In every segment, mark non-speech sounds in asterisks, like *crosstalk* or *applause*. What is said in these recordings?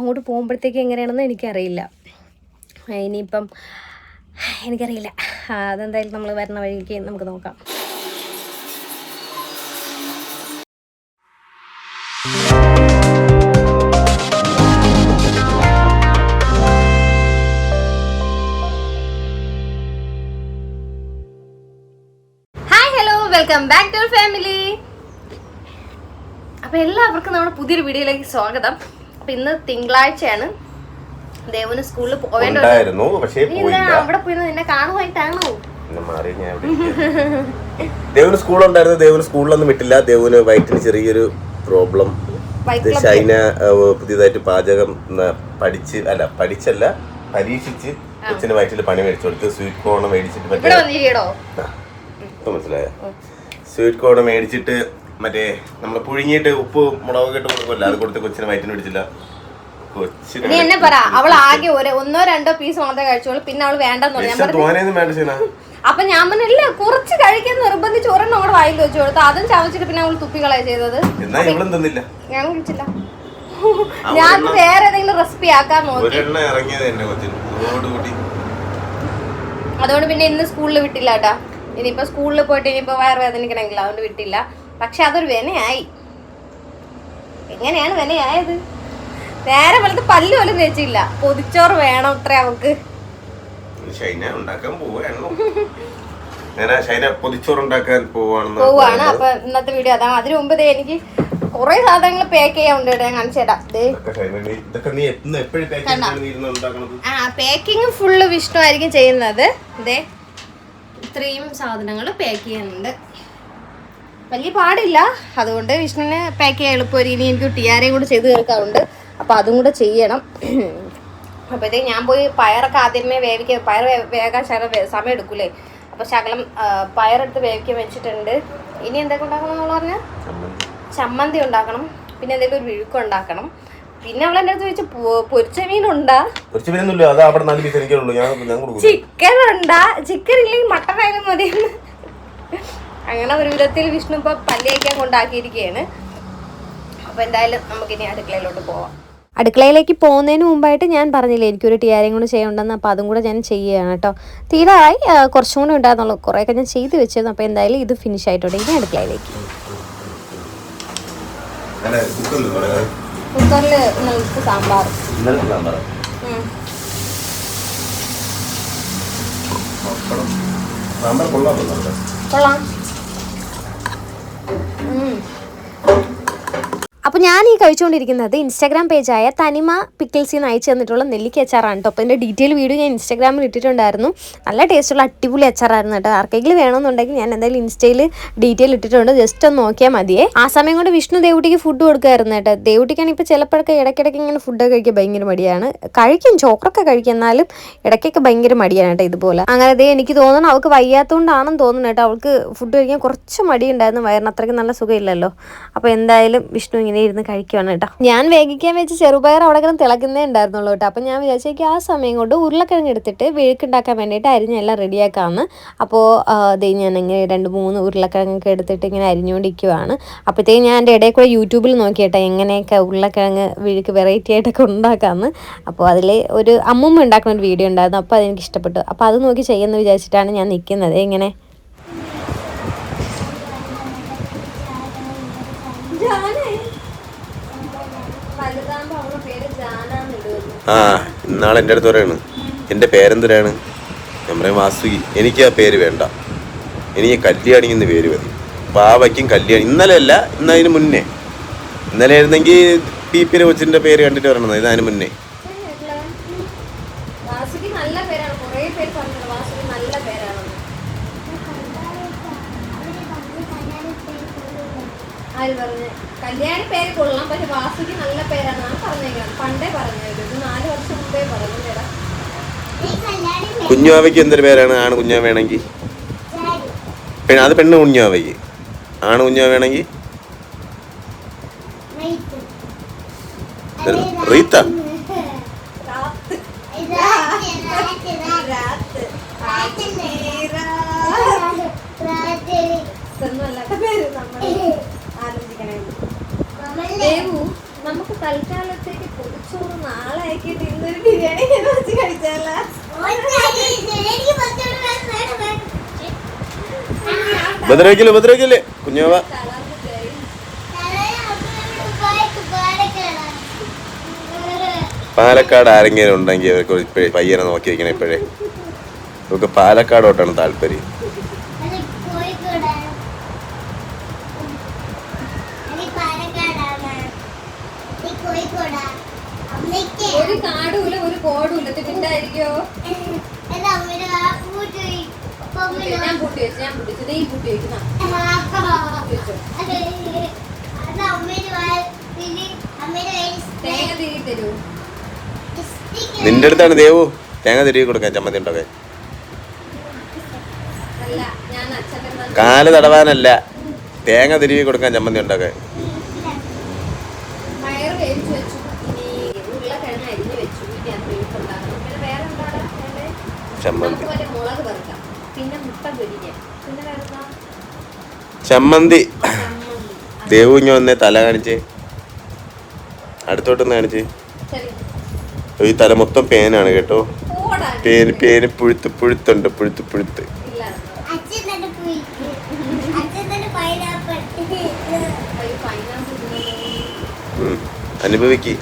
അങ്ങോട്ട് പോകുമ്പോഴത്തേക്ക് എങ്ങനെയാണെന്ന് എനിക്കറിയില്ല. ഇനിയിപ്പം എനിക്കറിയില്ല. അതെന്തായാലും നമ്മൾ വരുന്ന വഴിക്ക് നമുക്ക് നോക്കാം. വെൽക്കം ബാക്ക് ടു ഫാമിലി അപ്പൊ എല്ലാവർക്കും നമ്മുടെ പുതിയൊരു വീഡിയോയിലേക്ക് സ്വാഗതം. അപ്പൊ ഇന്ന് തിങ്കളാഴ്ചയാണ്. ദേവന് സ്കൂളിൽ പോവേണ്ട പക്ഷേ അവിടെ പോയി നിന്നെ കാണുമായിട്ടാണോ ദേവന് സ്കൂളുണ്ടായിരുന്നു ദേവന് സ്കൂളിലൊന്നും വിട്ടില്ല. ദേവന് വയറ്റിന് ചെറിയൊരു പ്രോബ്ലം ഷൈന പുതിയതായിട്ട് പാചകം പഠിച്ച് അല്ല പഠിച്ചല്ല പരീക്ഷിച്ച് കൊച്ചിന് വയറ്റിൽ പണി മേടിച്ചു കൊടുത്ത് സ്വീറ്റ് കോൺ മേടിച്ചിട്ട് ഇപ്പൊ മനസ്സിലായ? സ്വീറ്റ് കോൺ മേടിച്ചിട്ട് മറ്റേ നമ്മൾ പുഴുങ്ങിയിട്ട് ഉപ്പ് മുളകൊക്കെ ഇട്ട് കൊടുക്കുമല്ലോ. അത് കൊടുത്ത് കൊച്ചിന് വയറ്റിന് പിടിച്ചില്ല. നീ എന്നെ പറ. അവൾ ആകെ ഒരു ഒന്നോ രണ്ടോ പീസ് മാത്രമേ കഴിച്ചോളൂ പിന്നെ അവൾ വേണ്ടെന്ന് പറഞ്ഞു. അപ്പൊ ഞാൻ പറഞ്ഞില്ല കുറച്ച് കഴിക്കാൻ നിർബന്ധിച്ച് ഒരെണ്ണം അവിടെ വായിൽ വെച്ചു കൊടുത്തു അതും ചവച്ചിട്ട് പിന്നെ അവൾ തുപ്പികളാ ചെയ്തത്. ഞാൻ കഴിച്ചില്ല ഞാൻ വേറെ ഏതെങ്കിലും റെസിപ്പി ആക്കാൻ നോക്കി. അതുകൊണ്ട് പിന്നെ ഇന്ന് സ്കൂളിൽ വിട്ടില്ല കേട്ടാ ഇനിയിപ്പോ സ്കൂളിൽ പോയിട്ട് ഇനിയിപ്പോ വയറുവേദനിക്കണമെങ്കിൽ അതുകൊണ്ട് വിട്ടില്ല. പക്ഷെ അതൊരു വിനയായി. എങ്ങനെയാണ് വിനയായത്? നേരെ വലത്ത് പല്ല് പോലും തേച്ചില്ല. പൊതിച്ചോറ് വേണം ഇത്ര അവക്ക്. ഷൈന ഉണ്ടാക്കാൻ പോവാണോ ഞാൻ ഷൈന പൊതിച്ചോറ് ഉണ്ടാക്കാൻ പോവാണെന്ന് പോവാണ് അപ്പൊ ഇന്നത്തെ വീഡിയോ അതാണ് അതിനു മുമ്പ് എനിക്ക് കുറെ സാധനങ്ങൾ പാക്ക് ചെയ്യാനുണ്ട് ഞാൻ കാണിച്ചു തരാം. ആ പാക്കിങ് ഫുള്ള് ഇഷ്ടമായിരിക്കും ചെയ്യുന്നത്. ദേ. ഇത്രയും സാധനങ്ങൾ പാക്ക് ചെയ്യാനുണ്ട് വലിയ പാടില്ല. അതുകൊണ്ട് വിഷ്ണുവിന് പാക്ക് ചെയ്യാൻ എളുപ്പമായിരിക്കും ഇനി എനിക്ക് ടിയാരയും കൂടെ ചെയ്ത് തീർക്കാറുണ്ട്. അപ്പോൾ അതും കൂടെ ചെയ്യണം. അപ്പോഴത്തേക്ക് ഞാൻ പോയി പയറൊക്കെ ആദ്യമേ വേവിക്കുക പയർ വേഗം വേകാൻ ശകലം സമയം എടുക്കൂലേ? അപ്പോൾ ശകലം പയറെടുത്ത് വേവിക്കാൻ വെച്ചിട്ടുണ്ട്. ഇനി എന്തൊക്കെ ഉണ്ടാക്കണം എന്ന് പറഞ്ഞാൽ ചമ്മന്തി. ഉണ്ടാക്കണം. പിന്നെ എന്തെങ്കിലും ഒരു വിഴുക്കം ഉണ്ടാക്കണം. പിന്നെ അവൾ എന്റെ അടുത്ത് ചോദിച്ചു "പൊ- പൊരിച്ച മീനുണ്ടാ കുറച്ച് പേരൊന്നുമില്ല അത് അവിടെ നാല് പീസ് എനിക്കുള്ളൂ ഞാൻ ചിക്കൻ ഉണ്ടാ ചിക്കൻ ഇല്ലെങ്കിൽ മട്ടൻ ആയാലും മതി അങ്ങനെ ഒരു വിധത്തിൽ വിഷ്ണു ഇപ്പൊ പല്ലേക്കാൻ കൊണ്ടാക്കിയിരിക്കുകയാണ്. അപ്പൊ എന്തായാലും നമുക്കിനി അടുക്കളയിലോട്ട് പോവാം. അടുക്കളയിലേക്ക് പോകുന്നതിന് മുമ്പായിട്ട് ഞാൻ പറഞ്ഞില്ലേ എനിക്കൊരു ടിയാരയും കൂടെ ചെയ്യണ്ടെന്ന്. അപ്പോൾ അതും കൂടെ ഞാൻ ചെയ്യുകയാണ് കേട്ടോ. തീരായി കുറച്ചും കൂടെ ഉണ്ടായിരുന്നുള്ളൂ. കുറേയൊക്കെ ഞാൻ ചെയ്ത് വെച്ചിരുന്നു. അപ്പോൾ എന്തായാലും ഇത് ഫിനിഷ് ആയിട്ടുണ്ട്. ഇനി അടുക്കളയിലേക്ക്. കുക്കറിൽ നമുക്ക് സാമ്പാർ. സാമ്പാർ. സാമ്പാർ കൊള്ളാം. കൊള്ളാം. അപ്പോൾ ഞാൻ ഈ കഴിച്ചുകൊണ്ടിരിക്കുന്നത് ഇൻസ്റ്റാഗ്രാം പേജായ തനിമ പിക്കിൾസിൽ നിന്ന് അയച്ചു തന്നിട്ടുള്ള നെല്ലിക്ക അച്ചാറാണ് കേട്ടോ അപ്പോൾ എന്റെ ഡീറ്റെയിൽ വീഡിയോ ഞാൻ ഇൻസ്റ്റാഗ്രാമിൽ ഇട്ടിട്ടുണ്ടായിരുന്നു. നല്ല ടേസ്റ്റുള്ള അടിപൊളി അച്ചാറായിരുന്നു കേട്ടോ ആർക്കെങ്കിലും വേണമെന്നുണ്ടെങ്കിൽ ഞാൻ എന്തായാലും ഇൻസ്റ്റയിൽ ഡീറ്റെയിൽ ഇട്ടിട്ടുണ്ട്. ജസ്റ്റ് ഒന്ന് നോക്കിയാൽ മതിയേ. ആ സമയം കൊണ്ട് വിഷ്ണു ദേവുട്ടിക്ക് ഫുഡ് കൊടുക്കുമായിരുന്നു കേട്ടോ ദേവുട്ടിക്കാണ് ഇപ്പോൾ ചിലപ്പോഴൊക്കെ ഇടയ്ക്കിടയ്ക്ക് ഇങ്ങനെ ഫുഡൊക്കെ കഴിക്കാൻ ഭയങ്കര മടിയാണ്. കഴിക്കും ചോക്കറൊക്കെ കഴിക്കും. എന്നാലും ഇടയ്ക്കൊക്കെ ഭയങ്കര മടിയാണ് കേട്ടോ ഇതുപോലെ. അങ്ങനെ അതേ എനിക്ക് തോന്നുന്നു അവൾക്ക് വയ്യാത്തതുകൊണ്ടാണെന്ന് തോന്നുന്നു കേട്ടോ അവൾക്ക് ഫുഡ് കഴിക്കാൻ കുറച്ച് മടിയുണ്ടായിരുന്നു. വയറിന് അത്രയ്ക്ക് നല്ല സുഖമില്ലല്ലോ. അപ്പോൾ എന്തായാലും വിഷ്ണു ഇങ്ങനെ ഇരുന്ന് കഴിക്കുവാണ് കേട്ടോ. ഞാൻ വേഗിക്കാൻ വെച്ച് ചെറുപയർ അവിടെ കിടന്ന് തിളക്കുന്നേ ഉണ്ടായിരുന്നുള്ളൂ കേട്ടോ. അപ്പോൾ ഞാൻ വിചാരിച്ചേക്ക് ആ സമയം കൊണ്ട് ഉരുളക്കിഴങ്ങ് എടുത്തിട്ട് വെഴുക്കുണ്ടാക്കാൻ വേണ്ടിയിട്ട് അരിഞ്ഞെല്ലാം റെഡിയാക്കാമെന്ന് അപ്പോൾ ദേ ഞാൻ ഇങ്ങനെ രണ്ട് മൂന്ന് ഉരുളക്കിഴങ്ങൊക്കെ എടുത്തിട്ട് ഇങ്ങനെ അരിഞ്ഞുകൊണ്ടിരിക്കുവാണ്. അപ്പോഴത്തേക്ക് ഞാൻ എന്റെ ഇടയിൽ കൂടെ യൂട്യൂബിൽ നോക്കിയിട്ടെ എങ്ങനെയൊക്കെ ഉരുളക്കിഴങ്ങ് വിഴുക്ക് വെറൈറ്റി ആയിട്ടൊക്കെ ഉണ്ടാക്കാമെന്ന് അപ്പോൾ അതിൽ ഒരു അമ്മുമ്മ ഉണ്ടാക്കുന്ന ഒരു വീഡിയോ ഉണ്ടായിരുന്നു. അപ്പോൾ അതെനിക്ക് ഇഷ്ടപ്പെട്ടു. അപ്പോൾ അത് നോക്കി ചെയ്യുമെന്ന് വിചാരിച്ചിട്ടാണ് ഞാൻ നിൽക്കുന്നത്. ഇങ്ങനെ ആ ഇന്നാളെ എന്റെ അടുത്ത് പറയാണ് എന്റെ പേരെന്തരാണ് ഞാൻ പറയും വാസുകി എനിക്ക് ആ പേര് വേണ്ട. എനിക്ക് കല്യാണി എന്ന് പേര് മതി. പാവയ്ക്കും കല്യാണി ഇന്നലെ അല്ല ഇന്നതിന് മുന്നേ. ഇന്നലെ ആയിരുന്നെങ്കിൽ പി പി കൊച്ചിന്റെ പേര് കണ്ടിട്ട് പറയണത് ഇതിന് മുന്നേ. നല്ല കുറേ പേര് നല്ല പേരാണ് ആര് പറഞ്ഞു? കല്യാണി പേര് കൊള്ളാം പക്ഷെ വാസുകി നല്ല പേരാണെന്നാണ് പറഞ്ഞേക്കുന്നത് പണ്ടേ പറഞ്ഞത് ഇത് നാല് വർഷം മുമ്പേ പറഞ്ഞു ചേട്ടാ കുഞ്ഞാവയ്ക്ക് എന്തൊരു പേരാണ്? ആണ് കുഞ്ഞാവ വേണമെങ്കിൽ പിന്നെ അത് പെണ്ണ് കുഞ്ഞാവയ്ക്ക് ആണ് കുഞ്ഞാവ വേണമെങ്കിൽ റീത്ത രാത്ത് എന്നല്ലാത്ത പേര് നമ്മൾ ആക്കിയിട്ട് ഇന്നൊരു ബിരിയാണി. ഉപദ്രവിക്കില്ല ഉപദ്രവിക്കില്ലേ കുഞ്ഞാവ. പാലക്കാട് ആരെങ്കിലും ഉണ്ടെങ്കിൽ അവർക്ക് പയ്യനെ നോക്കി വെക്കണം ഇപ്പോഴേ നമുക്ക് പാലക്കാടോട്ടാണ് താല്പര്യം അത് കോഴിക്കോടാണ്. അത് പാലക്കാടാണ്. ഇത് കോഴിക്കോടാ. അമ്മയ്ക്ക് ഒരു കാടുമില്ല ഒരു കോടും ഇല്ല തിണ്ടായിരിക്കോ എന്റെ അമ്മയുടെ ആ പൂട്ടി പൊങ്ങലോ. ഞാൻ പൂട്ടി വെച്ചു ഞാൻ പൂട്ടി വെച്ചു ഈ പൂട്ടി വെക്കുന്ന അത് അമ്മയുടെ വാ- പിന്നെ അമ്മയുടെ കയ്യിൽ തേങ്ങ തിരി തരൂ stick നിന്റെ അടുത്താണ് ദേവു. തേങ്ങ തിരികെ കൊടുക്കാൻ ചമ്മന്തി ഉണ്ടാക്കാൻ അല്ല ഞാൻ അച്ഛന്റെ കാൽ തടവാനല്ല. തേങ്ങ തിരികെ കൊടുക്കാൻ ചമ്മന്തി. ഉണ്ടാക്കാൻ ചമ്മന്തി? ചമ്മന്തി. ചമ്മന്തി. ദേവു ഇങ്ങനെ വന്നേ തല കാണിച്ചേ. അടുത്തോട്ടൊന്ന് കാണിച്ചേ. ശരി. ഈ തല മൊത്തം പേനാണ് കേട്ടോ. പേന് പേന് പുഴുത്ത് പുഴുത്തുണ്ട് പുഴുത്ത് പുഴുത്ത്. അനുഭവിക്ക്.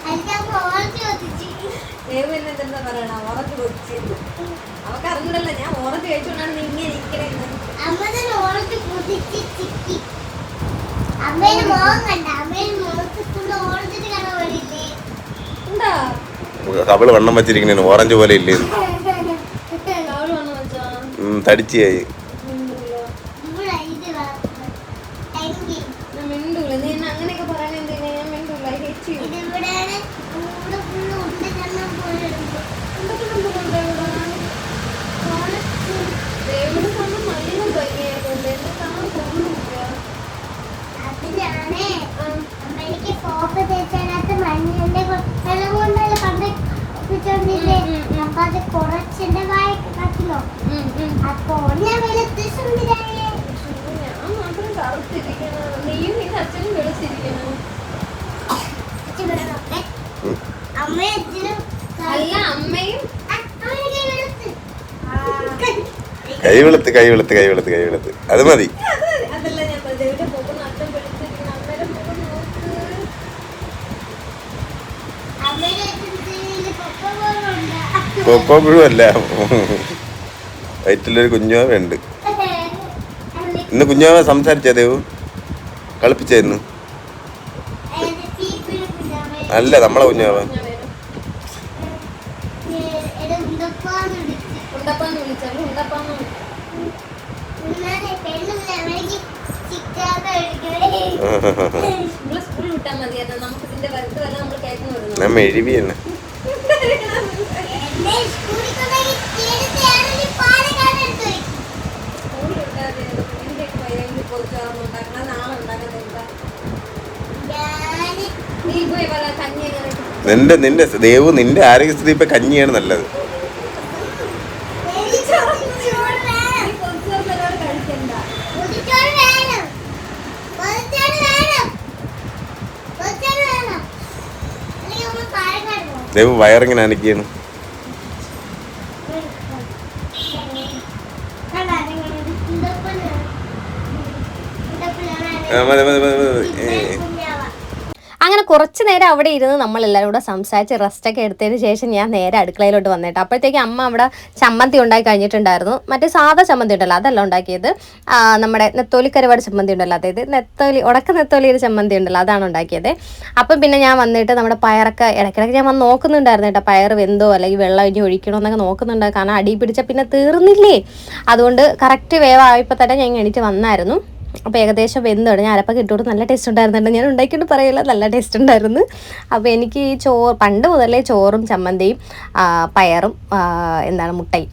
അതിനകത്ത് ഓറഞ്ച് കഴിച്ചോണ്ടാണ് ഇങ്ങനെ ഞാൻ ഇരിക്കണേന്ന് അവൾ വണ്ണം വെച്ചിരിക്കണേന് ഓറഞ്ച് പോലെ ഇല്ലേ? തടിച്ചായി ഇവിടെ ഇത് ടെങ്കി ഞാൻ മിണ്ടൂല നീ എന്നെ അങ്ങനെയൊക്കെ പറയണ എന്തിനാ ഞാൻ മിണ്ടൂല I hate you. ഇത് ഇവിടെയാണ് ഇവിടെ ഫുള്ള് ഉണ്ട് കണ്ണം പോലെ എന്തൊക്കെ സംഭവമുണ്ട് ഇവിടെ? ദേവിയുടെ കണ്ണ് നല്ല ഭംഗിയായിട്ടുണ്ട് എന്റെ കാണാൻ തോന്നുന്നില്ല അതിനാണ് അമ്മ എനിക്ക് സോപ്പ് തേച്ചതിനകത്ത് മഞ്ഞളിന്റെ വെള്ളം കൊണ്ടല്ല പണ്ട് ഒപ്പിച്ചോണ്ടില്ലേ ഉം, ഉം, ഉം. അപ്പൊ അത് കുറച്ചെന്റെ വായൊക്കെ കത്തിനോ ഉം, ഉം. അപ്പൊ ഞാൻ വെളുത്ത് സുന്ദരായേ ഞാൻ മാത്രം കറുത്തിരിക്കണം നീയും നിന്റെ അച്ഛനും വെളുത്തിരിക്കണം അച്ഛൻ ഇവിടെ നോക്കേ. അമ്മയും അച്ഛനും അല്ല അമ്മയും ആ, അമ്മയ്ക്ക് വെളുത്ത്. കൈ വെളുത്ത് കൈ വെളുത്ത് കൈ വെളുത്ത്. കൈവെളുത്ത് അത് മതി അത് അതല്ല ഞാൻ പറഞ്ഞത്. ദേവിയുടെ മുഖം അച്ഛൻ വെളുത്തിരിക്കണം അമ്മയുടെ മുഖം നോക്ക് അമ്മയുടെ അച്ഛൻ പപ്പ കൊക്കോ പുഴുവല്ല വയറ്റിലൊരു കുഞ്ഞാവ ഉണ്ട് ഇന്ന് കുഞ്ഞാവ സംസാരിച്ചാ ദേവു കളിപ്പിച്ചായിരുന്നു. അല്ല നമ്മളെ കുഞ്ഞാവ ഞാൻ വരും നിന്റെ നിന്റെ ദേവു നിന്റെ ആരോഗ്യസ്ഥിതി ഇപ്പൊ കഞ്ഞിയാണ് നല്ലത്. ദേവ് വയറിങ്ങനെ അനക്കിയാണ്. അങ്ങനെ കുറച്ച് നേരം അവിടെ ഇരുന്ന് നമ്മൾ എല്ലാവരും കൂടെ സംസാരിച്ച് റെസ്റ്റൊക്കെ എടുത്തതിന് ശേഷം ഞാൻ നേരെ അടുക്കളയിലോട്ട് വന്നിട്ട്. അപ്പോഴത്തേക്ക് അമ്മ അവിടെ ചമ്മന്തി ഉണ്ടാക്കി കഴിഞ്ഞിട്ടുണ്ടായിരുന്നു. മറ്റേ സാധാ ചമ്മന്തി ഉണ്ടല്ലോ അതല്ല ഉണ്ടാക്കിയത്. നമ്മുടെ നെത്തോലി കരുവാട് ചമ്മന്തി ഉണ്ടല്ലോ അതായത് നെത്തോലി ഉടക്ക നെത്തോലി ഒരു ചമ്മന്തി ഉണ്ടല്ലോ അതാണ് ഉണ്ടാക്കിയത്. അപ്പം പിന്നെ ഞാൻ വന്നിട്ട് നമ്മുടെ പയറൊക്കെ ഇടയ്ക്കിടയ്ക്ക് ഞാൻ വന്ന് നോക്കുന്നുണ്ടായിരുന്നു കേട്ടോ പയർ വെന്തോ അല്ലെങ്കിൽ വെള്ളം ഇനി ഒഴിക്കണോ എന്നൊക്കെ നോക്കുന്നുണ്ട് കാരണം അടി പിടിച്ച പിന്നെ തീർന്നില്ലേ. അതുകൊണ്ട് കറക്റ്റ് വേവായപ്പോൾ തന്നെ ഞാൻ എണീറ്റ് വന്നായിരുന്നു. അപ്പോൾ ഏകദേശം വെന്താണ്. ഞാൻ അരപ്പൊക്കെ ഇട്ടുകൊണ്ട് നല്ല ടേസ്റ്റ് ഉണ്ടായിരുന്നുണ്ട്. ഞാൻ ഉണ്ടാക്കിയിട്ട് പറയില്ല നല്ല ടേസ്റ്റ് ഉണ്ടായിരുന്നു. അപ്പോൾ എനിക്ക് ഈ ചോറ് പണ്ട് മുതലേ ചോറും ചമ്മന്തിയും പയറും എന്താണ് മുട്ടയും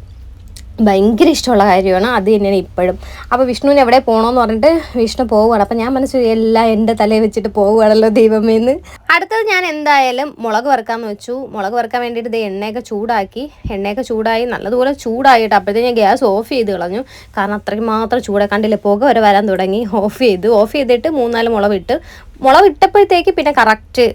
ഭയങ്കര ഇഷ്ടമുള്ള കാര്യമാണ്. അത് തന്നെയാണ് ഇപ്പോഴും. അപ്പോൾ വിഷ്ണുവിന് എവിടെ പോകണമെന്ന് പറഞ്ഞിട്ട് വിഷ്ണു പോവുകയാണ്. അപ്പോൾ ഞാൻ മനസ്സിൽ എല്ലാം എന്റെ തലയിൽ വെച്ചിട്ട് പോവുകയാണല്ലോ ദൈവമേന്ന്. അടുത്തത് ഞാൻ എന്തായാലും മുളക് വറുക്കാമെന്ന് വെച്ചു. മുളക് വറുക്കാൻ വേണ്ടിയിട്ട് ഇത് എണ്ണയൊക്കെ ചൂടാക്കി. എണ്ണയൊക്കെ ചൂടായി നല്ലതുപോലെ ചൂടായിട്ട് അപ്പോഴത്തേക്ക് ഞാൻ ഗ്യാസ് ഓഫ് ചെയ്ത് കളഞ്ഞു. കാരണം അത്രയ്ക്ക് മാത്രം ചൂടായി കണ്ടില്ല പുക വരെ വരാൻ തുടങ്ങി. ഓഫ് ചെയ്തു ഓഫ് ചെയ്തിട്ട് മൂന്നാൽ മുളക് ഇട്ട്. മുളക് ഇട്ടപ്പോഴത്തേക്ക് പിന്നെ കറക്റ്റ്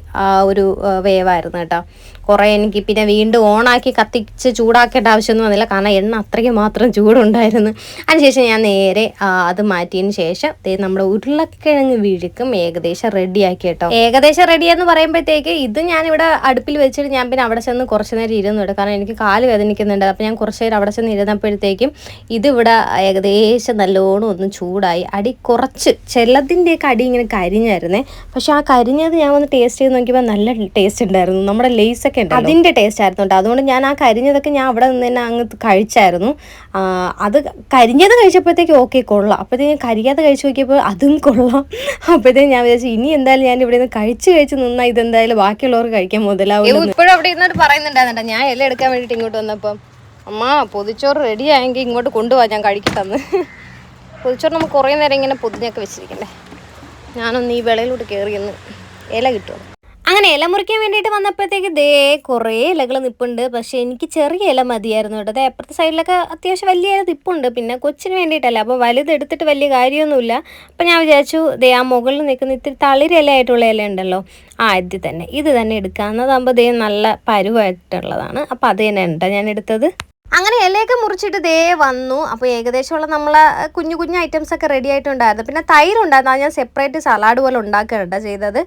ഒരു വേവായിരുന്നു കേട്ടോ. കുറേ എനിക്ക് പിന്നെ വീണ്ടും ഓണാക്കി കത്തിച്ച് ചൂടാക്കേണ്ട ആവശ്യമൊന്നും വന്നില്ല. കാരണം എണ്ണ അത്രയ്ക്ക് മാത്രം ചൂടുണ്ടായിരുന്നു. അതിനുശേഷം ഞാൻ നേരെ അത് മാറ്റിയതിന് ശേഷം നമ്മുടെ ഉരുളക്കിഴങ്ങ് വിഴുക്കും ഏകദേശം റെഡിയാക്കി കേട്ടോ. ഏകദേശം റെഡി എന്ന് പറയുമ്പോഴത്തേക്ക് ഇത് ഞാനിവിടെ അടുപ്പിൽ വെച്ചിട്ട് ഞാൻ പിന്നെ അവിടെ ചെന്ന് കുറച്ച് നേരം ഇരുന്നു കേട്ടോ കാരണം എനിക്ക് കാൽ വേദനിക്കുന്നുണ്ട്. അപ്പോൾ ഞാൻ കുറച്ച് നേരം അവിടെ ചെന്ന് ഇരുന്നപ്പോഴത്തേക്കും ഇതിവിടെ ഏകദേശം നല്ലോണം ഒന്ന് ചൂടായി. അടി കുറച്ച് ചിലതിന്റെയൊക്കെ അടി ഇങ്ങനെ കരിഞ്ഞായിരുന്നേ. പക്ഷെ ആ കരിഞ്ഞത് ഞാൻ ഒന്ന് ടേസ്റ്റ് ചെയ്ത് നോക്കിയപ്പോൾ നല്ല ടേസ്റ്റ് ഉണ്ടായിരുന്നു. നമ്മുടെ ലേസ് ഒക്കെ ഉണ്ട് അതിന്റെ ടേസ്റ്റ് ആയിരുന്നു കേട്ടോ അതുകൊണ്ട് ഞാൻ ആ കരിഞ്ഞതൊക്കെ ഞാൻ അവിടെ നിന്ന് തന്നെ അങ്ങ് കഴിച്ചായിരുന്നു. അത് കരിഞ്ഞത് കഴിച്ചപ്പോഴത്തേക്ക് ഓക്കെ കൊള്ളാം. ഞാൻ കരിയാതെ കഴിച്ചു നോക്കിയപ്പോൾ അതും കൊള്ളാം. അപ്പോഴത്തേക്ക് ഞാൻ വിചാരിച്ചു ഇനി എന്തായാലും ഞാൻ ഇവിടെ നിന്ന് കഴിച്ച് കഴിച്ച് നിന്നാൽ ഇതെന്തായാലും ബാക്കിയുള്ളവർക്ക് കഴിക്കാൻ മുതലാവും ഇപ്പോഴും അവിടെ ഇരുന്നിട്ട് പറയുന്നുണ്ടായിരുന്നോ ഞാൻ ഇല എടുക്കാൻ വേണ്ടിയിട്ട് ഇങ്ങോട്ട് വന്നപ്പം അമ്മ പൊതിച്ചോറ് റെഡി ആയെങ്കിൽ ഇങ്ങോട്ട് കൊണ്ടുപോകാൻ ഞാൻ കഴിക്കട്ടെന്ന് പൊതിച്ചോറ് നമുക്ക് കുറേ നേരം ഇങ്ങനെ പൊതിഞ്ഞൊക്കെ വെച്ചിരിക്കണ്ടേ. ഞാനൊന്ന് ഈ വിളയിലോട്ട് കയറിയെന്ന് ഇല കിട്ടുമോ അങ്ങനെ ഇല മുറിക്കാൻ വേണ്ടിയിട്ട് വന്നപ്പോഴത്തേക്ക് ദേ കുറേ ഇലകൾ നിപ്പുണ്ട്. പക്ഷേ എനിക്ക് ചെറിയ ഇല മതിയായിരുന്നു കേട്ടോ. ദേ അപ്പുറത്തെ സൈഡിലൊക്കെ അത്യാവശ്യം വലിയ ഇല നിപ്പുണ്ട്. പിന്നെ കൊച്ചിന് വേണ്ടിയിട്ടല്ല. അപ്പോൾ വലുത് എടുത്തിട്ട് വലിയ കാര്യമൊന്നുമില്ല. അപ്പം ഞാൻ വിചാരിച്ചു ദേ ആ മുകളിൽ നിൽക്കുന്ന ഇത്തിരി തളിര ഇലയായിട്ടുള്ള ഇല ഉണ്ടല്ലോ. ആ ഇത് തന്നെ. ഇത് തന്നെ എടുക്കാവുന്നതാകുമ്പോൾ ദേ നല്ല പരുവായിട്ടുള്ളതാണ്. അപ്പോൾ അത് തന്നെ ഉണ്ടോ ഞാൻ എടുത്തത്? അങ്ങനെ ഇലയൊക്കെ മുറിച്ചിട്ട് ദേ വന്നു. അപ്പോൾ ഏകദേശമുള്ള നമ്മൾ കുഞ്ഞു കുഞ്ഞു ഐറ്റംസ് ഒക്കെ റെഡി ആയിട്ടുണ്ടായിരുന്നു. പിന്നെ തൈര് ഉണ്ടായിരുന്നു. ഞാൻ സെപ്പറേറ്റ് സലാഡ് പോലെ ഉണ്ടാക്കുകയാണ് ചെയ്തത്.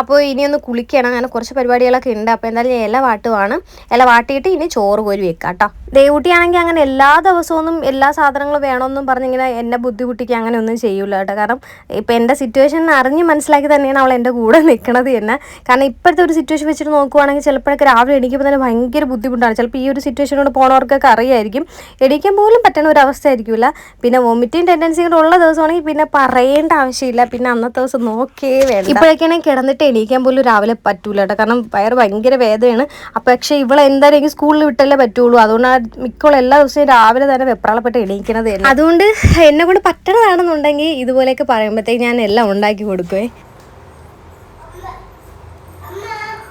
അപ്പോൾ ഇനിയൊന്ന് കുളിക്കണം. അങ്ങനെ കുറച്ച് പരിപാടികളൊക്കെ ഉണ്ട്. അപ്പോൾ എന്തായാലും ഇല വാട്ടുവാണ്. ഇല വാട്ടിയിട്ട് ഇനി ചോറ് കോരി വെക്കാം കേട്ടോ. ദേവൂട്ടിയാണെങ്കിൽ അങ്ങനെ എല്ലാ ദിവസവും എല്ലാ സാധനങ്ങളും വേണമെന്നും പറഞ്ഞിങ്ങനെ എന്നെ ബുദ്ധിമുട്ടിക്കുക അങ്ങനെ ഒന്നും ചെയ്യൂല കേട്ടോ. കാരണം ഇപ്പം എന്റെ സിറ്റുവേഷൻ അറിഞ്ഞ് മനസ്സിലാക്കി തന്നെയാണ് അവൾ എന്റെ കൂടെ നിൽക്കണത് തന്നെ. കാരണം ഇപ്പോഴത്തെ ഒരു സിറ്റുവേഷൻ വെച്ചിട്ട് നോക്കുവാണെങ്കിൽ ചിലപ്പോഴൊക്കെ രാവിലെ എണീക്കുമ്പോൾ തന്നെ ഭയങ്കര ബുദ്ധിമുട്ടാണ്. ചിലപ്പോൾ ഈ ഒരു സിറ്റുവേഷനോട് പോണവർക്കൊക്കെ അറിയായിരിക്കും. എണീക്കാൻ പോലും പറ്റുന്ന ഒരു അവസ്ഥ ആയിരിക്കില്ല പിന്നെ വോമിറ്റിംഗ് ടെൻഡൻസി കൂടെ ഉള്ള ദിവസമാണെങ്കിൽ പിന്നെ പറയേണ്ട ആവശ്യമില്ല. പിന്നെ അന്നത്തെ ദിവസം നോക്കേ വേണ്ട. ഇപ്പോഴൊക്കെയാണെങ്കിൽ കിടന്നിട്ട് എണീക്കാൻ പോലും രാവിലെ പറ്റൂല കേട്ടോ. കാരണം വയറ് ഭയങ്കര വേദനയാണ്. അപ്പം പക്ഷേ ഇവളെ എന്തായാലും എനിക്ക് സ്കൂളിൽ വിട്ടല്ലേ പറ്റുള്ളൂ. അതുകൊണ്ട് ആ എല്ലാ ദിവസവും രാവിലെ തന്നെ വെപ്രാളപ്പെട്ട് എണീക്കണത് അതുകൊണ്ട് എന്നെ കൊണ്ട് പറ്റണതാണെന്നുണ്ടെങ്കിൽ ഇതുപോലെയൊക്കെ പറയുമ്പോഴത്തേക്ക് ഞാൻ എല്ലാം ഉണ്ടാക്കി കൊടുക്കുവേ.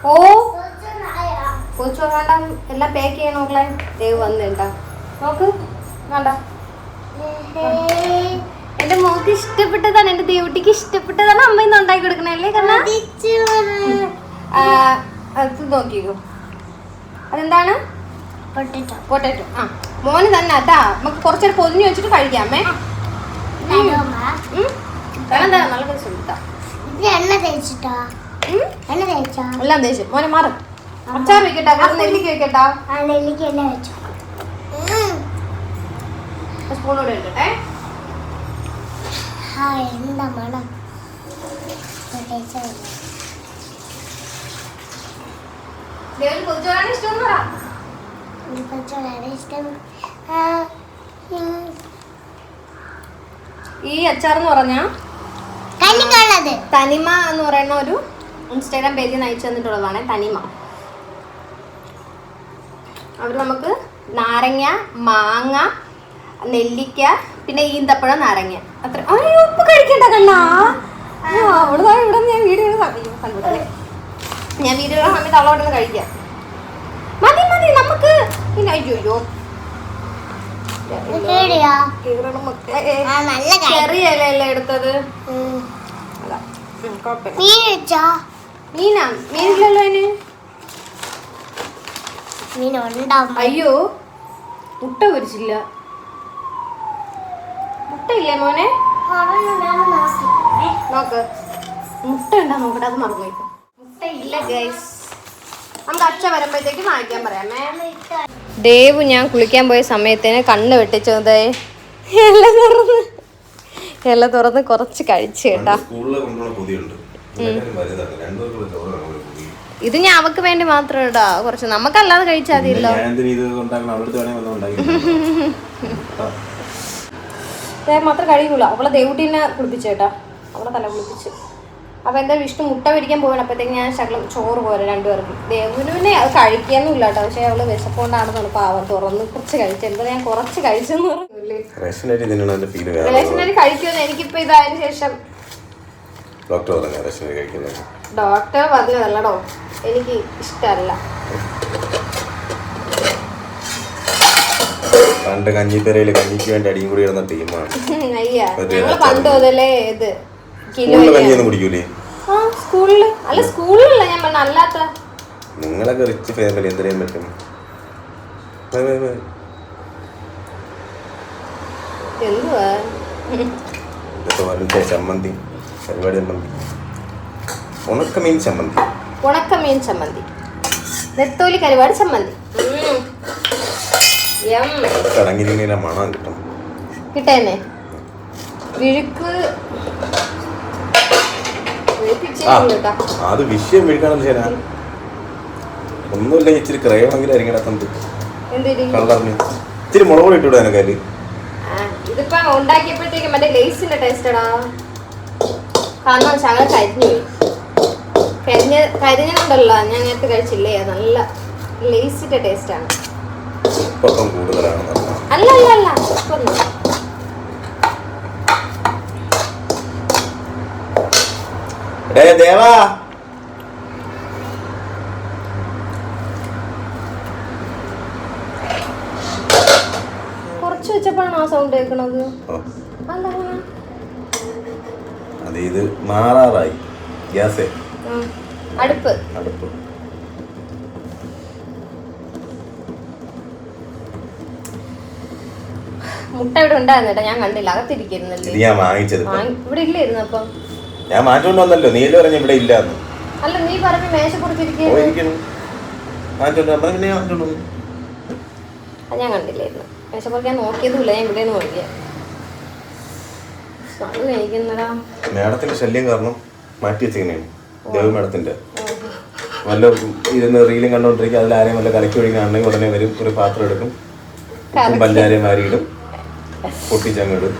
ഓ കൊച്ചു വേണ്ട എല്ലാം പാക്ക് ചെയ്യണം മക്കളെ ദൈവം വന്നിട്ടാ നോക്ക് വേണ്ട എന്റെ മോക്ക് ഇഷ്ടപ്പെട്ടതാണ് എന്റെ ദേവുട്ടിക്ക് ഇഷ്ടപ്പെട്ടതാണ് അമ്മ ഇന്ന് ഉണ്ടാക്കി കൊടുക്കണല്ലേ കാരണം അത് നോക്കിക്കോ. അതെന്താണ്? പൊട്ടറ്റോ. പൊട്ടാറ്റോ. ആ മോന് തന്നെ അതാ നമുക്ക് കുറച്ചൊരു പൊതിഞ്ഞു വെച്ചിട്ട് കഴിക്കാമേ. നല്ല എണ്ണ തേച്ചിട്ടോ? എണ്ണ തേച്ചാ? എല്ലാം തേച്ചു. മോനെ മാറും. അച്ചാർ വെക്കട്ടെ കുറച്ച് നെല്ലിക്ക വെക്കട്ടാ. ആ നെല്ലിക്ക എണ്ണ വെച്ചു. സ്പൂണോടെ എടുക്കട്ടെ ആ എന്താ മണം. ദേവന് പൊതിച്ചോറാണ് ഇഷ്ടം പറ. ഉൾപ്പച്ചോടാണ് ഇഷ്ടം. ഈ അച്ചാർ എന്ന് പറഞ്ഞാൽ തനിമ എന്ന് പറയുന്ന ഒരു ഇൻസ്റ്റാഗ്രാം പേജിൽ നയിച്ചു തന്നിട്ടുള്ളതാണ് തനിമ. അവർ നമുക്ക് നാരങ്ങ മാങ്ങ നെല്ലിക്ക പിന്നെ ഈന്തപ്പഴം നാരങ്ങ. അത്ര. അയ്യോ ഉപ്പ് കഴിക്കണ്ട കണ്ണാ. അവൾ ഇവിടെ ഞാൻ വീഡിയോ കണ്ടുപിടിക്കേ ഞാൻ വീഡിയോ സമയത്ത് അവളോട് കഴിക്കാം. മതി മതി നമുക്ക്. പിന്നെ അയ്യോ ചെറിയ ഇലയല്ലേ എടുത്തത്? മീൻ മീനാ? മീനില്ലല്ലോ അതിന്? അയ്യോ മുട്ട പൊരിച്ചില്ല. മുട്ട ഇല്ലേ മോനെ? നോക്ക്. മുട്ട ഉണ്ടാ നോക്കട്ടെ അത് മറന്നു മുട്ടയില്ല മുട്ട ഇല്ല ഗൈസ് നമുക്ക് അച്ഛ വരുമ്പോഴത്തേക്ക് വാങ്ങിക്കാൻ പറയാമേ ദേവു ഞാൻ കുളിക്കാൻ പോയ സമയത്തിന് കണ്ണ് വെട്ടിച്ചതേ. എല്ല തുറന്ന്. എല്ല തുറന്ന് കുറച്ച് കഴിച്ചു കേട്ടാ. സ്കൂളിൽ കൊണ്ടുള്ള പൊതിയുണ്ട്. ചോറാണ് ഒരു പൊതി ഇത് ഞാൻ അവക്ക് വേണ്ടി മാത്രം ഇടാ കുറച്ച് നമുക്കല്ലാതെ കഴിച്ചാൽ മതിയല്ലോ. മാത്രം കഴിയൂല അവളെ ദേവുട്ടീനെ കുളിപ്പിച്ചേട്ടാ അവളെ തല കുളിപ്പിച്ച്. അപ്പോൾ എന്താ വിഷ്ണു മുട്ട പിടിക്കാൻ പോകണം അപ്പോഴത്തേക്ക് ഞാൻ ശകലം ചോറ് പോലെ രണ്ടുപേർക്കും. ദേവുവിനെ അത് കഴിക്കാനും ഇല്ല കേട്ടോ. പക്ഷേ അവൾ വിശപ്പുകൊണ്ടാണെന്നാണ് പാവം. തുറന്ന് കുറച്ച് കഴിച്ചു. എന്താ ഞാൻ കുറച്ച് കഴിച്ചെന്ന് പറഞ്ഞു. റേഷനരി കഴിക്കുമെന്ന് എനിക്കിപ്പോൾ ഇതായതിനു ശേഷം ഡോക്ടർ പറഞ്ഞു റേഷൻ കഴിക്കുന്നത്? ഡോക്ടർ പറഞ്ഞതല്ലടോ എനിക്ക് ഇഷ്ടമല്ല പണ്ട് കഞ്ഞിപ്പെരയിൽ കഞ്ഞിക്ക് വേണ്ടി അടിയും കൂടി ഇടുന്ന ടീമാണ്. പണ്ട് മുതലേ ഇത് കഞ്ഞിയൊന്നും കുടിക്കൂലേ? ആ അല്ല സ്കൂളിലല്ല ഞാൻ പറഞ്ഞ അല്ലാത്ത. നിങ്ങളൊക്കെ റിച്ച് ഫാമിലി പറ്റും? Bye, bye, bye. എന്തുവാ? ചമ്മന്തി. പരിപാടി ചമ്മന്തി ഉണക്കമീൻ ചമ്മന്തി. ഉണക്കമീൻ ചമ്മന്തി. നെത്തോലി കരുവാട് ചമ്മന്തി. യം. മണം കിട്ടും. കിട്ടേനെ വിഴുക്ക്. അത് വിഷയം വിഴുക്കാണെന്ന് ചേരാ ഒന്നുമില്ല ഇച്ചിരി ക്രയമെങ്കിലും അരിങ്ങടത്തണ്ട് ഇത്തിരി കളറിന് ഇച്ചിരി മുളക് പൊടി ഇട്ടു വിടാനൊക്കെ ഇതിപ്പോ ഉണ്ടാക്കിയപ്പോഴത്തേക്കും മറ്റേ ലേസിന്റെ ടേസ്റ്റടാ കാരണം ശകല കരിഞ്ഞു പോയി കരിഞ്ഞ കരിഞ്ഞുണ്ടല്ലോ ഞാൻ നേരത്തെ കഴിച്ചില്ലേ? നല്ല ലേസിന്റെ ടേസ്റ്റ് ആണ്. കൂടുതലാണ് പറഞ്ഞത്. അല്ല അല്ല അല്ല. ഉപ്പൊന്നും. ദേവാ. കുറച്ച് വെച്ചപ്പോഴാണ് ആ സൗണ്ട് കേൾക്കണത്? അല്ല. ഇത് മാറാറായി. ഗ്യാസേ? അടുപ്പ്. അടുപ്പ്. മുട്ട ഇവിടെ ഞാൻ കണ്ടില്ല ഇത് അകത്തിരിക്കുന്നില്ലേ ഞാൻ വാങ്ങിച്ചത് ഇപ്പം. ഇവിടെ ഇല്ലായിരുന്നു അപ്പം? ഞാൻ മാറ്റോണ്ട് വന്നല്ലോ നീല പറഞ്ഞു ഇവിടെ ഇല്ലാന്ന്? അല്ല നീ പറഞ്ഞു മേശ കുറിച്ചിരിക്കുന്നു മാറ്റോണ്ട് പിന്നെ ഞാൻ മാറ്റോണ്ട് കണ്ടില്ലായിരുന്നു മേശപ്പുറത്ത് ഞാൻ നോക്കിയതുമില്ല ഞാൻ ഇവിടെ നിന്ന് നോക്കിയ മേഡത്തിന്റെ ശല്യം കാരണം മാറ്റി വെച്ചിങ്ങനെയാണ് ദേവ മേഡത്തിന്റെ. വല്ല ഇരുന്ന് റീലും കണ്ടോണ്ടിരിക്കും അതിൽ ആരെയും വല്ല കലക്കി ഒഴിക്കുകയാണെങ്കിൽ ഉടനെ വരും ഒരു പാത്രം എടുക്കും പഞ്ചാരയും വാരിയിടും *laughs* പൊട്ടിച്ചങ്ങിടും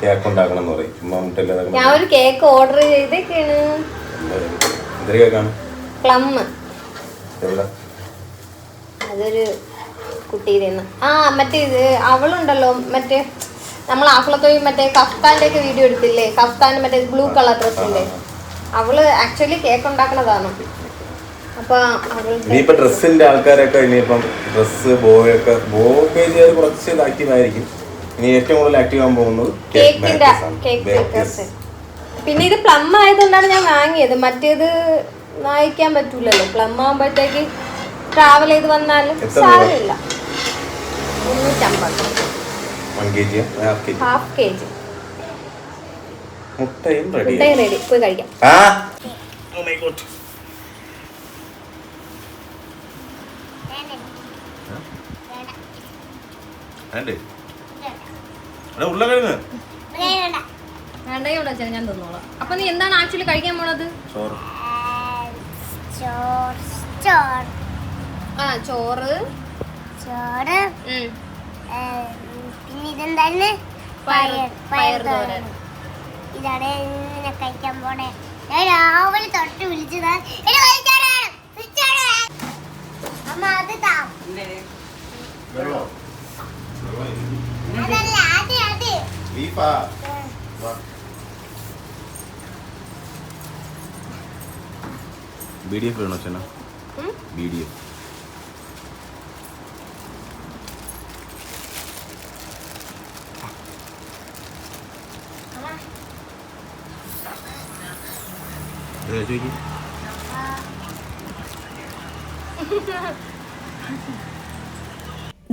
കേക്ക് ഉണ്ടാക്കണം എന്ന് പറയും. ചുമ്മാ ഞാൻ ഒരു കേക്ക് ഓർഡർ ചെയ്തേക്കാണ്. എന്തൊരു കേക്കാണ്? പ്ലം എവിടെ? അതൊരു കുട്ടിയിൽ നിന്ന് ആ മറ്റേ ഇത് അവളുണ്ടല്ലോ മറ്റേ നമ്മൾ ആക്കുളത്തോയി മറ്റേ കഫ്താന്റെ ഒക്കെ വീഡിയോ എടുത്തില്ലേ? കഫ്താൻ മറ്റേ ബ്ലൂ കളർ ഡ്രസ്സിന്റെ അവൾ ആക്ച്വലി കേക്ക് ഉണ്ടാക്കണതാണ് അപ്പൊ ഇനിയിപ്പോ ഡ്രസ്സിന്റെ ആൾക്കാരൊക്കെ ഇനിയിപ്പം ഡ്രസ്സ് ബോയൊക്കെ ബോ പേജ് കുറച്ച് ആക്റ്റീവ് ആയിരിക്കും. ഇനി ഏറ്റവും കൂടുതൽ ആക്റ്റീവ് ആകാൻ പോകുന്നത് കേക്കിന്റെ കേക്ക്. പിന്നെ ഇത് പ്ലം ആയതുകൊണ്ടാണ് ഞാൻ വാങ്ങിയത്. മറ്റേത് വാങ്ങിക്കാൻ പറ്റൂലല്ലോ. പ്ലം ആകുമ്പോഴത്തേക്ക് ട്രാവൽ ചെയ്ത് വന്നാലും സാരമില്ല. മുന്നൂറ്റമ്പത്. ഹാഫ് കെ ജി മുട്ടയും റെഡി മുട്ടയും റെഡി പോയി കഴിക്കാം. ആ? Oh my God. വേണ്ടേ? എടാ, ഉരുളക്കിഴങ്ങ്. വെച്ചാൽ ഞാൻ തന്നോളാം. അപ്പൊ നീ എന്താണ് ആക്ച്വലി കഴിക്കാൻ പോണത്? ചോറ്. ചോറ്. ചോറ്. ആ ചോറ് ചോറ് ഇതെന്താണ് ഇതാണ് കഴിക്കാൻ പോണേ. ഞാൻ രാവിലെ തൊട്ട് വിളിച്ചതാ. അമ്മ അത് താ. വെള്ളോ? അതല്ല അത് അത്. ബീഫാ? വാ. ബി ഡി എഫ് വേണോ ചേട്ടാ ബി ഡി എഫ്. ചോദിക്കും.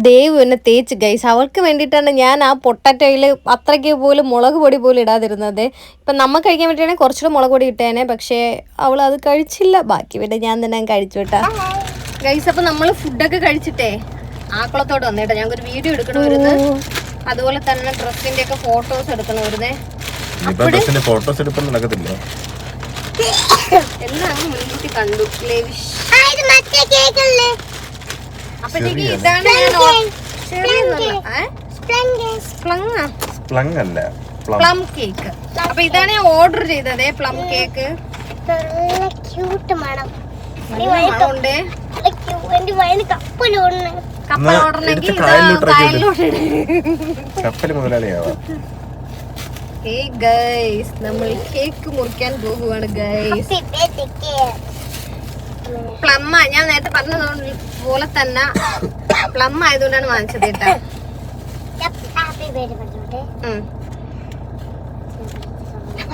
ദേവ് എന്നെ തേച്ച് ഗൈസ് അവർക്ക് വേണ്ടിയിട്ടാണ് ഞാൻ ആ പൊട്ടറ്റോയിൽ അത്രയ്ക്ക് പോലും മുളക് പൊടി പോലും ഇടാതിരുന്നത്. ഇപ്പം നമുക്ക് കഴിക്കാൻ വേണ്ടിയിട്ടാണ് കുറച്ചുകൂടെ മുളക് പൊടി ഇട്ടേനെ പക്ഷേ അവൾ അത് കഴിച്ചില്ല. ബാക്കി പിന്നെ ഞാൻ തന്നെ കഴിച്ചു കേട്ടാ. ഗൈസ് അപ്പം നമ്മൾ ഫുഡൊക്കെ കഴിച്ചിട്ടേ ആക്കുളത്തോട് വന്നേട്ടാ ഞങ്ങൾക്ക് ഒരു വീഡിയോ എടുക്കണമായിരുന്നു അതുപോലെ തന്നെ ഡ്രസ്സിന്റെ ഒക്കെ ഫോട്ടോസ് എടുക്കണമായിരുന്നേ ഫോട്ടോസ് എടുപ്പം നടക്കത്തില്ല? എല്ലാം അങ്ങ് മുൻകൂട്ടി കണ്ടു. ലേവിഷ് അപ്പത്തേക്ക് ഇതാണ് പ്ലങ് അല്ല പ്ലം. കേക്ക്. അപ്പൊ ഇതാണ് ഞാൻ ഓർഡർ ചെയ്തത് പ്ലം കേക്ക്. നല്ല ക്യൂട്ട് മണം. മണമുണ്ട്. എന്റെ വയന് കപ്പൽ എടുത്ത് കായലിലോട്ട് കായലിലോട്ട് കപ്പൽ മുതലാളിയാവാ. ഹേ ഗൈസ് നമ്മൾ കേക്ക് മുറിക്കാൻ പോകുവാണ് ഗൈസ് പ്ലമ്മ ഞാൻ നേരത്തെ പറഞ്ഞത് പോലെ തന്നെ പ്ലം ആയതുകൊണ്ടാണ് വാങ്ങിച്ചത് കേട്ടോ.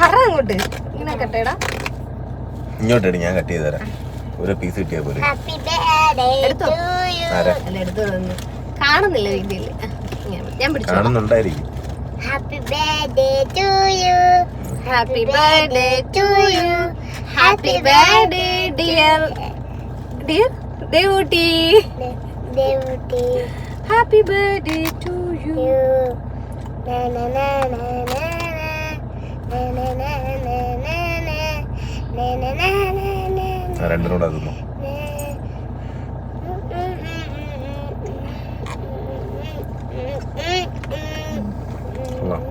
പറഞ്ഞോട്ടെ ഇങ്ങനെ കട്ടേടാ ഇങ്ങോട്ട് ഞാൻ കട്ട് ചെയ്ത് തരാം. ഒരു പീസ് കിട്ടിയാൽ പോലെ കാണുന്നില്ല രീതിയിൽ ഞാൻ പിടിച്ചു കാണുന്നുണ്ടായിരിക്കും. Happy birthday to you happy birthday to you happy birthday dear dear Devootty Devootty happy birthday to you Na na na na na na. Na na na na na na. Na na na na ആ രണ്ടിനും കൂടെ അതൊന്നു കൊള്ളാം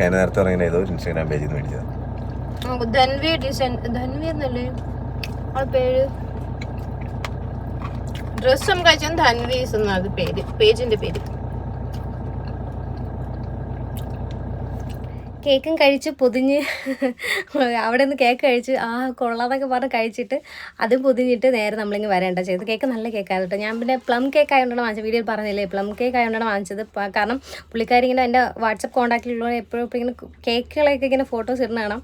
ഞാൻ നേരത്തെ പറയുന്നത് ഏതോ Instagram പേജിൽ നിന്ന് മേടിച്ചത്. ധൻവി ഡിസൈൻ ധൻവി എന്നല്ലേ? ആ പേര്? ഡ്രസ്സും കഴിച്ചാൽ ധൻവീസ് എന്നാണ് പേര് പേജിന്റെ പേര്. കേക്കും കഴിച്ച് പൊതിഞ്ഞ് അവിടെ നിന്ന് കേക്ക് കഴിച്ച് ആ കൊള്ളാന്നൊക്കെ പറഞ്ഞ് കഴിച്ചിട്ട് അതും പൊതിഞ്ഞിട്ട് നേരെ നമ്മളിങ്ങ് വരേണ്ട ചെയ്ത്. കേക്ക് നല്ല കേക്കായിരുന്നു കേട്ടോ. ഞാൻ പിന്നെ പ്ലം കേക്ക് ആയതുകൊണ്ടാണ് വാങ്ങിച്ചത്. വീഡിയോയിൽ പറഞ്ഞില്ലേ പ്ലം കേക്ക് ആയതുകൊണ്ടാണ് വാങ്ങിച്ചത്. കാരണം പുള്ളിക്കാരി ഇങ്ങനെ എന്റെ വാട്സപ്പ് കോൺടാക്റ്റിലുള്ള എപ്പോഴും ഇപ്പോൾ ഇങ്ങനെ കേക്കുകളൊക്കെ ഇങ്ങനെ ഫോട്ടോസ് ഇടുന്ന കാണാം.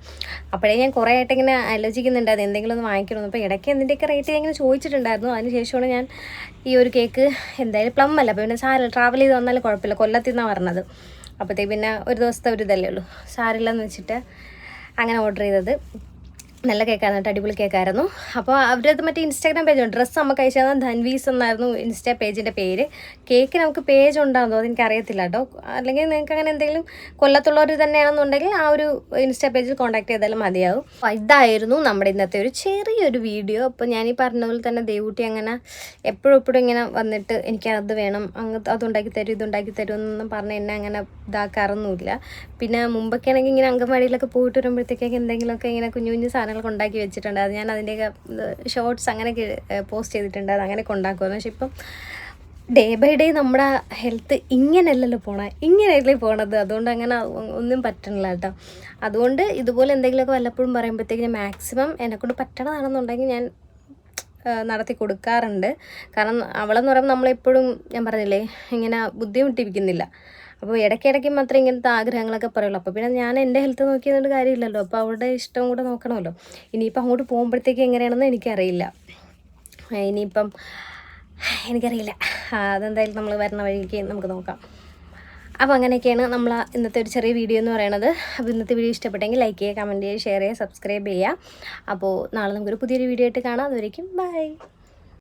അപ്പോഴേ ഞാൻ കുറേ ആയിട്ട് ഇങ്ങനെ ആലോചിക്കുന്നുണ്ട് അത് എന്തെങ്കിലും ഒന്ന് വാങ്ങിക്കണമെന്ന് അപ്പോൾ ഇടയ്ക്ക് എന്തിന്റെയൊക്കെ റേറ്റ് ഞാൻ ഇങ്ങനെ ചോദിച്ചിട്ടുണ്ടായിരുന്നു. അതിന് ശേഷമാണ് ഞാൻ ഈ ഒരു കേക്ക് എന്തായാലും പ്ലം അല്ല. അപ്പോൾ പിന്നെ സാരമില്ല ട്രാവൽ ചെയ്ത് വന്നാലും കുഴപ്പമില്ല. കൊല്ലത്തിൽ നിന്നാണ് പറഞ്ഞത്. അപ്പോഴത്തേക്ക് പിന്നെ ഒരു ദിവസത്തെ ഒരു ഇതല്ലേ ഉള്ളൂ. സാരില്ലെന്ന് വെച്ചിട്ട് അങ്ങനെ ഓർഡർ ചെയ്തത്. നല്ല കേക്കായിരുന്നു കേട്ടോ അടിപൊളി കേക്കായിരുന്നു. അപ്പോൾ അവരത് മറ്റേ ഇൻസ്റ്റാഗ്രാം പേജ് ഉണ്ട്. ഡ്രസ്സ് നമുക്ക് അയച്ചു തന്നെ ധൻവീസ് എന്നായിരുന്നു ഇൻസ്റ്റാ പേജിന്റെ പേര്. കേക്ക് നമുക്ക് പേജ് ഉണ്ടാകുന്നു അതെനിക്ക് അറിയത്തില്ല കേട്ടോ. അല്ലെങ്കിൽ നിങ്ങൾക്ക് അങ്ങനെ എന്തെങ്കിലും കൊല്ലത്തുള്ളവർ തന്നെയാണെന്നുണ്ടെങ്കിൽ ആ ഒരു ഇൻസ്റ്റാ പേജിൽ കോൺടാക്ട് ചെയ്താലും മതിയാവും. അപ്പോൾ ഇതായിരുന്നു നമ്മുടെ ഇന്നത്തെ ഒരു ചെറിയൊരു വീഡിയോ അപ്പോൾ ഞാൻ ഈ പറഞ്ഞ പോലെ തന്നെ ദേവൂട്ടി അങ്ങനെ എപ്പോഴും എപ്പോഴും ഇങ്ങനെ വന്നിട്ട് എനിക്ക് അത് വേണം അങ്ങ് അതുണ്ടാക്കി തരും ഇതുണ്ടാക്കി തരും എന്നൊന്നും പറഞ്ഞ് എന്നെ അങ്ങനെ ഇതാക്കാറൊന്നുമില്ല. പിന്നെ മുമ്പൊക്കെ ആണെങ്കിൽ ഇങ്ങനെ അംഗൻവാടിയിലൊക്കെ പോയിട്ട് വരുമ്പോഴത്തേക്കൊക്കെ എന്തെങ്കിലുമൊക്കെ ഇങ്ങനെ കുഞ്ഞു കുഞ്ഞു സാധനങ്ങളൊക്കെ ഉണ്ടാക്കി വെച്ചിട്ടുണ്ട്. അത് ഞാൻ അതിന്റെയൊക്കെ ഷോർട്സ് അങ്ങനെയൊക്കെ പോസ്റ്റ് ചെയ്തിട്ടുണ്ട്. അത് അങ്ങനെയൊക്കെ ഉണ്ടാക്കുമായിരുന്നു പക്ഷെ ഇപ്പം ഡേ ബൈ ഡേ നമ്മുടെ ഹെൽത്ത് ഇങ്ങനെയല്ലല്ലോ പോണേ. ഇങ്ങനെയല്ലേ പോണത്. അതുകൊണ്ട് അങ്ങനെ ഒന്നും പറ്റണില്ല കേട്ടോ. അതുകൊണ്ട് ഇതുപോലെ എന്തെങ്കിലുമൊക്കെ വല്ലപ്പോഴും പറയുമ്പോഴത്തേക്ക് ഞാൻ മാക്സിമം എന്നെക്കൊണ്ട് പറ്റണതാണെന്നുണ്ടെങ്കിൽ ഞാൻ നടത്തി കൊടുക്കാറുണ്ട്. കാരണം അവളെന്ന് പറയുമ്പോൾ നമ്മളെപ്പോഴും ഞാൻ പറഞ്ഞില്ലേ ഇങ്ങനെ ബുദ്ധിമുട്ടിപ്പിക്കുന്നില്ല. അപ്പോൾ ഇടയ്ക്കിടയ്ക്ക് മാത്രമേ ഇങ്ങനത്തെ ആഗ്രഹങ്ങളൊക്കെ പറയുള്ളൂ. അപ്പോൾ പിന്നെ ഞാൻ എന്റെ ഹെൽത്ത് നോക്കിയതുകൊണ്ട് കാര്യമില്ലല്ലോ. അപ്പോൾ അവളുടെ ഇഷ്ടം കൂടെ നോക്കണമല്ലോ. ഇനിയിപ്പോൾ അങ്ങോട്ട് പോകുമ്പോഴത്തേക്ക് എങ്ങനെയാണെന്ന് എനിക്കറിയില്ല. ഇനിയിപ്പം എനിക്കറിയില്ല. അതെന്തായാലും നമ്മൾ വരുന്ന വഴിക്ക് നമുക്ക് നോക്കാം. അപ്പോൾ അങ്ങനെയൊക്കെയാണ് നമ്മൾ ഇന്നത്തെ ഒരു ചെറിയ വീഡിയോ എന്ന് പറയുന്നത് അപ്പോൾ ഇന്നത്തെ വീഡിയോ ഇഷ്ടപ്പെട്ടെങ്കിൽ ലൈക്ക് ചെയ്യുക കമന്റ് ചെയ്യുക ഷെയർ ചെയ്യുക സബ്സ്ക്രൈബ് ചെയ്യുക. അപ്പോൾ നാളെ നമുക്കൊരു പുതിയൊരു വീഡിയോ ആയിട്ട് കാണാം. അതുവരേക്കും ബൈ